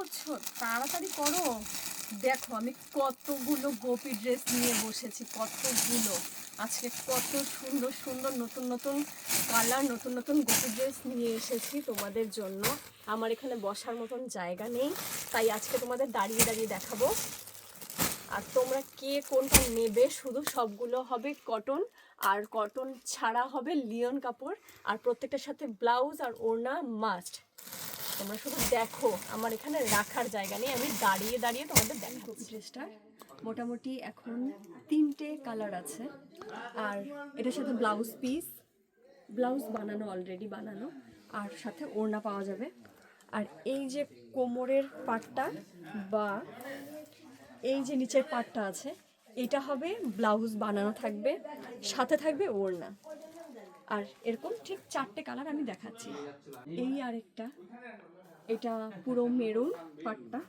করছ? তাড়াতাড়ি করো। দেখো, আমি কতগুলো গোপী ড্রেস নিয়ে বসেছি, কতগুলো। আজকে কত সুন্দর সুন্দর, নতুন নতুন কালার, নতুন নতুন গোপী ড্রেস নিয়ে এসেছি তোমাদের জন্য। আমার এখানে বসার মতন জায়গা নেই, তাই আজকে তোমাদের দাঁড়িয়ে দাঁড়িয়ে দেখাবো। আর তোমরা কে কোনটা নেবে? শুধু সবগুলো হবে কটন, আর কটন ছাড়া হবে লিওন কাপড়, আর প্রত্যেকটার সাথে ব্লাউজ আর ওড়না মাস্ট। তোমরা শুধু দেখো, আমার এখানে রাখার জায়গা নেই, আমি দাঁড়িয়ে দাঁড়িয়ে তোমাদের দেখাবো ড্রেসটা মোটামুটি এখন তিনটে কালার আছে, আর এটার সাথে ব্লাউজ পিস, ব্লাউজ বানানো অলরেডি বানানো, আর সাথে ওড়না পাওয়া যাবে। আর এই যে কোমরের পাটটা বা এই যে নিচের পাটটা আছে, এটা হবে ব্লাউজ বানানো থাকবে, সাথে থাকবে ওড়না। আর এরকম ঠিক চারটে কালার আমি দেখাচ্ছি। এই আরেকটা এটা পুরো মেরুন পাটটা,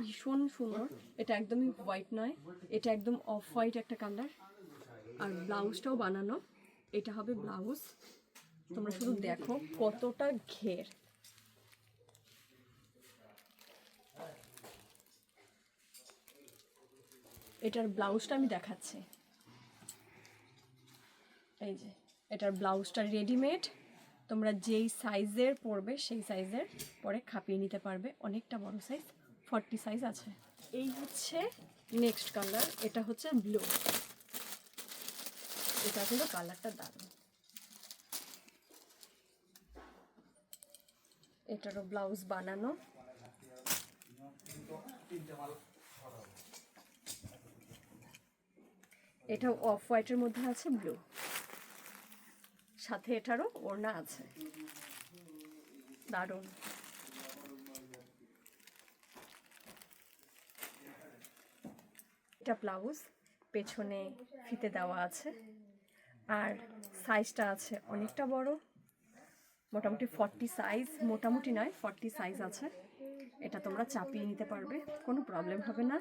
ভীষণ সুন্দর। এটা একদমই হোয়াইট নয়, এটা একদম অফ হোয়াইট একটা কালার আর ব্লাউজটাও বানানো, এটা হবে ব্লাউজ। তোমরা শুধু দেখো কতটা ঘের। এটার ব্লাউজটা আমি দেখাচ্ছি। এই যে, এটার ব্লাউজটা রেডিমেড তোমরা যেই সাইজের পরবে, সেই সাইজের পরে খাপিয়ে নিতে পারবে। অনেকটা বড় সাইজ ফর্টি সাইজ আছে। এই হচ্ছে নেক্সট কালার এটা হচ্ছে ব্লু এটা কিন্তু কালারটা দারুণ। এটারও ব্লাউজ বানানো। এটাও অফ হোয়াইটের মধ্যে আছে ব্লু সাথে এটারও ওড়না আছে। দারুণ। এটা ব্লাউজ, পেছনে ফিতে দেওয়া আছে। আর সাইজটা আছে অনেকটা বড়। মোটামুটি ফর্টি সাইজ, মোটামুটি নয়, ফর্টি সাইজ আছে। এটা তোমরা চাপিয়ে নিতে পারবে, কোনো প্রবলেম হবে না।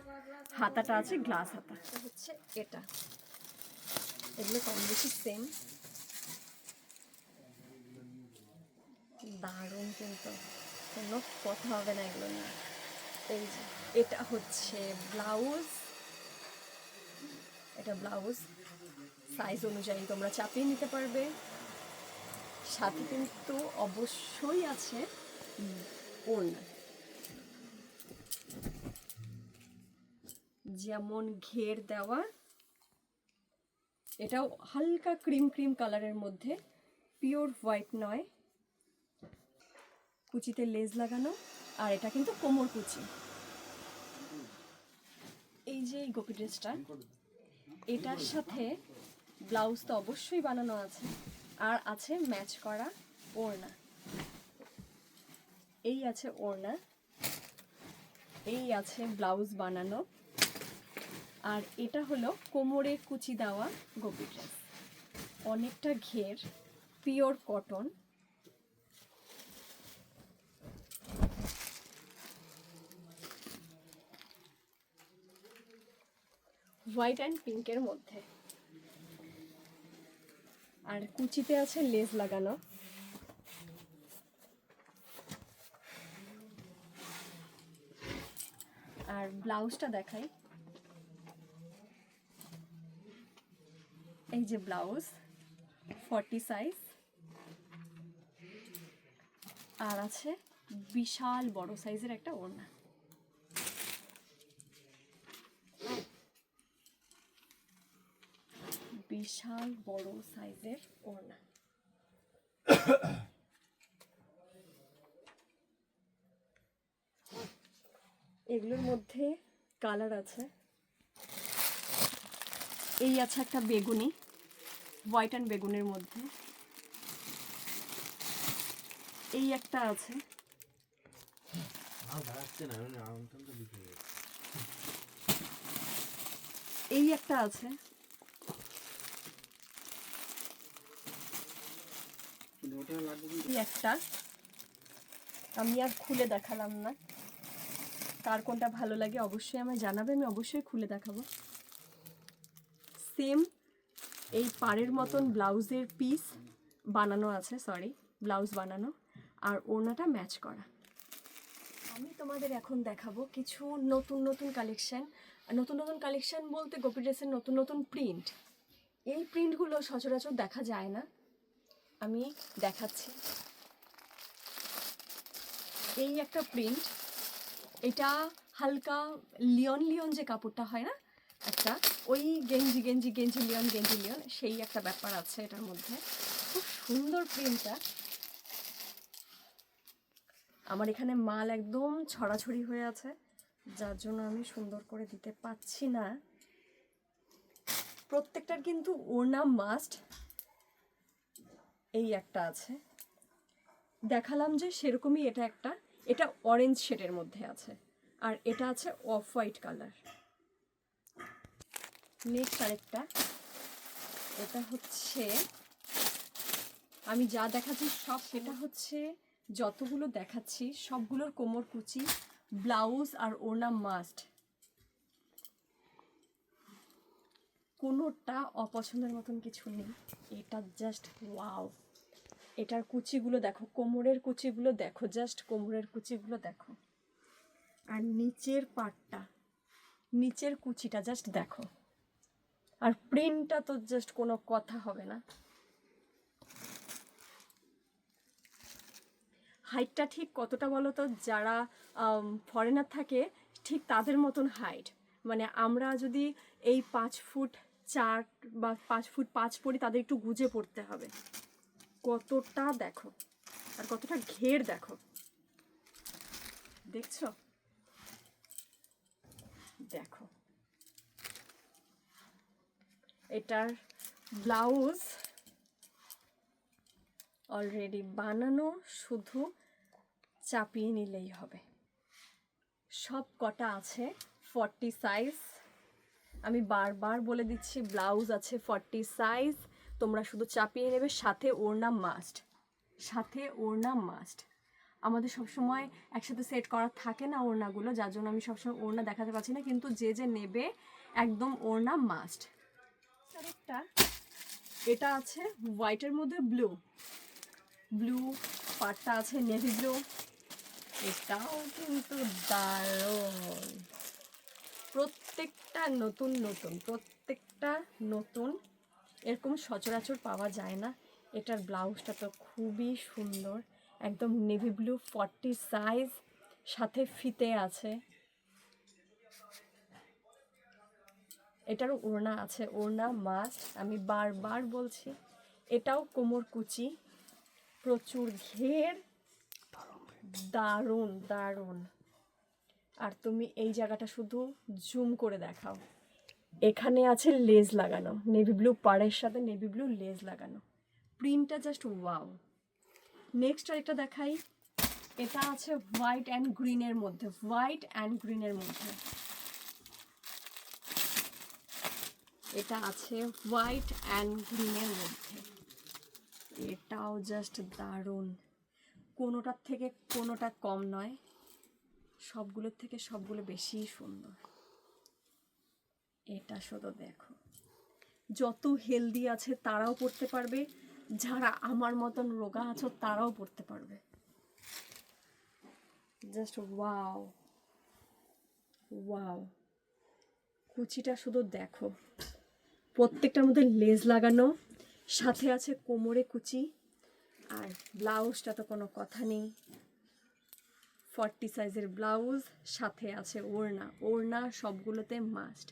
হাতাটা আছে, গ্লাস হাতা। হচ্ছে এটা। এগুলো কম বেশি সেম দারুণ কিন্তু। কোনো কথা হবে না এগুলো নিয়ে। এই যে, এটা হচ্ছে ব্লাউজ। এটা ব্লাউজ। সাইজ অনুযায়ী তোমরা চাপিয়ে নিতে পারবে। সাথে কিন্তু অবশ্যই আছে ওড়না। যেমন ঘের দেওয়া, এটাও হালকা ক্রিম ক্রিম কালারের মধ্যে। পিওর হোয়াইট নয়। কুচিতে লেজ লাগানো আর এটা কিন্তু কোমর কুচি। এই যে এই গোপী ড্রেসটা, এটার সাথে ব্লাউজ তো অবশ্যই বানানো আছে আর আছে ম্যাচ করা ওড়না। এই আছে ওড়না, এই আছে ব্লাউজ বানানো আর এটা হলো কোমরে কুচি দেওয়া গোপী ড্রেস। অনেকটা ঘের, পিওর কটন হোয়াইট অ্যান্ড পিঙ্কের মধ্যে। আর কুচিতে আছে লেস লাগানো। আর ব্লাউজটা দেখাই। এই যে ব্লাউজ ফর্টি সাইজ আর আছে বিশাল বড় সাইজের একটা ওড়না। বিশাল বড় সাইজের ওড়না। এগুলোর মধ্যে কালার আছে। এই আছে একটা বেগুনি হোয়াইট অ্যান্ড বেগুনের মধ্যে। এই একটা আছে। এই একটা আছে। একটা। আমি আর খুলে দেখালাম না। কার কোনটা ভালো লাগে অবশ্যই আমায় জানাবে, আমি অবশ্যই খুলে দেখাবো। সেম এই পাড়ের মতন ব্লাউজের পিস বানানো আছে সরি ব্লাউজ বানানো। আর ওড়নাটা ম্যাচ করা। আমি তোমাদের এখন দেখাবো কিছু নতুন নতুন কালেকশন নতুন নতুন কালেকশন বলতে গোপী ড্রেসের নতুন নতুন প্রিন্ট এই প্রিন্টগুলো সচরাচর দেখা যায় না। আমি দেখাচ্ছি। এই একটা প্রিন্ট এটা হালকা লিওন লিওন যে কাপড়টা হয় না, একটা, ওই গেঞ্জি গেঞ্জি গেঞ্জি লিওন গেঞ্জি লিওন, সেই একটা ব্যাপার আছে এটার মধ্যে। খুব সুন্দর প্রিন্টটা আমার এখানে মাল একদম ছড়াছড়ি হয়ে আছে, যার জন্য আমি সুন্দর করে দিতে পাচ্ছি না। প্রত্যেকটার কিন্তু ওড়না মাস্ট এই একটা আছে। দেখালাম যে সেরকমই এটা একটা। এটা অরেঞ্জ শেডের মধ্যে আছে। আর এটা আছে অফ হোয়াইট কালার নেক্সট আরেকটা। এটা হচ্ছে, আমি যা দেখাচ্ছি সব সেটা হচ্ছে যতগুলো দেখাচ্ছি, সবগুলোর কোমর কুচি ব্লাউজ আর ওড়না মাস্ট কোনোটা অপছন্দের মতন কিছু নেই। এটা জাস্ট ওয়াও এটার কুচিগুলো দেখো, কোমরের কুচিগুলো দেখো জাস্ট কোমরের কুচিগুলো দেখো। আর নিচের পাটটা, নিচের কুচিটা জাস্ট দেখো। আর প্রিন্টটা তো জাস্ট কোনো কথা হবে না। হাইটটা ঠিক কতটা বলো তো? যারা ফরেনার থাকে, ঠিক তাদের মতন হাইট মানে আমরা যদি এই পাঁচ ফুট চার বা পাঁচ ফুট পাঁচ পড়ি তাদের একটু গুজে পড়তে হবে। কতটা দেখো, আর কতটা ঘের দেখো। দেখছ? দেখো। এটার ব্লাউজ অলরেডি বানানো, শুধু চাপিয়ে নিলেই হবে। সব কটা আছে ফর্টি সাইজ আমি বারবার বলে দিচ্ছি ব্লাউজ আছে ফর্টি সাইজ তোমরা শুধু চাপিয়ে নেবে, সাথে ওড়না মাস্ট সাথে ওড়না মাস্ট আমাদের সবসময় একসাথে সেট করা থাকে না ওড়নাগুলো, যার জন্য আমি সবসময় ওড়না দেখাতে পারছি না, কিন্তু যে যে নেবে, একদম ওড়না মাস্ট আরেকটা, এটা আছে হোয়াইটের মধ্যে ব্লু ব্লু পাটটা আছে নেভি ব্লু এটাও কিন্তু দারুণ। প্রত্যেকটা নতুন নতুন প্রত্যেকটা নতুন এরকম সচরাচর পাওয়া যায় না। এটার ব্লাউজটা তো খুবই সুন্দর একদম নেভি ব্লু ফর্টি সাইজ সাথে ফিতে আছে। এটারও ওড়না আছে ওড়না মাস্ট আমি বারবার বলছি এটাও কোমর কুচি প্রচুর ঘের দারুণ দারুণ। আর তুমি এই জায়গাটা শুধু জুম করে দেখাও। এখানে আছে লেজ লাগানো নেভি ব্লু পাড়ের সাথে নেভি ব্লু লেজ লাগানো। প্রিন্টটা জাস্ট ওয়াও নেক্সট আরেকটা দেখাই। এটা আছে হোয়াইট অ্যান্ড গ্রিনের মধ্যে হোয়াইট অ্যান্ড গ্রিনের মধ্যে। এটা আছে হোয়াইট অ্যান্ড গ্রিনের মধ্যে। এটাও জাস্ট দারুণ। কোনোটার থেকে কোনোটা কম নয়। সবগুলোর থেকে সবগুলো বেশি সুন্দর। এটা শুধু দেখো। যত হেলদি আছে তারাও পড়তে পারবে, যারা আমার মতন রোগা আছো তারাও পড়তে পারবে। জাস্ট ওয়াও ওয়াও কুচিটা শুধু দেখো। প্রত্যেকটার মধ্যে লেজ লাগানো, সাথে আছে কোমরে কুচি, আর ব্লাউজটা তো কোনো কথা নেই। ফর্টি সাইজের ব্লাউজ সাথে আছে ওড়না। ওড়না সবগুলোতে মাস্ট